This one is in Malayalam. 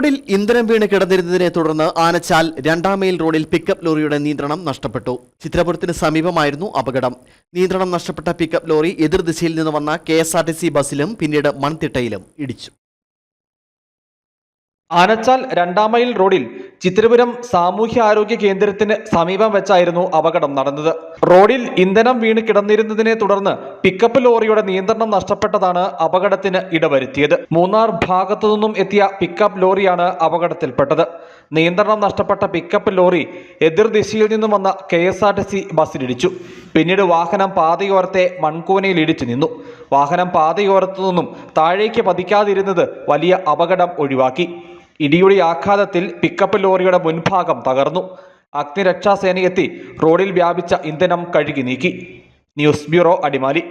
റോഡിൽ ഇന്ധനം വീണ് കിടന്നിരുന്നതിനെ തുടർന്ന് ആനച്ചാൽ രണ്ടാം മൈൽ റോഡിൽ പിക്കപ്പ് ലോറിയുടെ നിയന്ത്രണം നഷ്ടപ്പെട്ടു. ചിത്രപുരത്തിന് സമീപമായിരുന്നു അപകടം. നിയന്ത്രണം നഷ്ടപ്പെട്ട പിക്കപ്പ് ലോറി എതിർദിശയിൽ നിന്ന് വന്ന കെ ബസ്സിലും പിന്നീട് മൺതിട്ടയിലും ഇടിച്ചു. ആനച്ചാൽ രണ്ടാം മൈൽ റോഡിൽ ചിത്രപുരം സാമൂഹ്യ ആരോഗ്യ കേന്ദ്രത്തിന് സമീപം വെച്ചായിരുന്നു അപകടം നടന്നത്. റോഡിൽ ഇന്ധനം വീണ് കിടന്നിരുന്നതിനെ തുടർന്ന് പിക്കപ്പ് ലോറിയുടെ നിയന്ത്രണം നഷ്ടപ്പെട്ടതാണ് അപകടത്തിന് ഇടവരുത്തിയത്. മൂന്നാർ ഭാഗത്തു നിന്നും എത്തിയ പിക്കപ്പ് ലോറിയാണ് അപകടത്തിൽപ്പെട്ടത്. നിയന്ത്രണം നഷ്ടപ്പെട്ട പിക്കപ്പ് ലോറി എതിർദിശയിൽ നിന്നും വന്ന K S R T C ബസ്സിലിടിച്ചു. പിന്നീട് വാഹനം പാതയോരത്തെ മൺകൂനയിൽ ഇടിച്ചു നിന്നു. വാഹനം പാതയോരത്തു നിന്നും താഴേക്ക് പതിക്കാതിരുന്നത് വലിയ അപകടം ഒഴിവാക്കി. ഇടിയുടെ ആഘാതത്തിൽ പിക്കപ്പ് ലോറിയുടെ മുൻഭാഗം തകർന്നു. അഗ്നിരക്ഷാസേനയെത്തി റോഡിൽ വ്യാപിച്ച ഇന്ധനം കഴുകി നീക്കി. News bureau Adimali.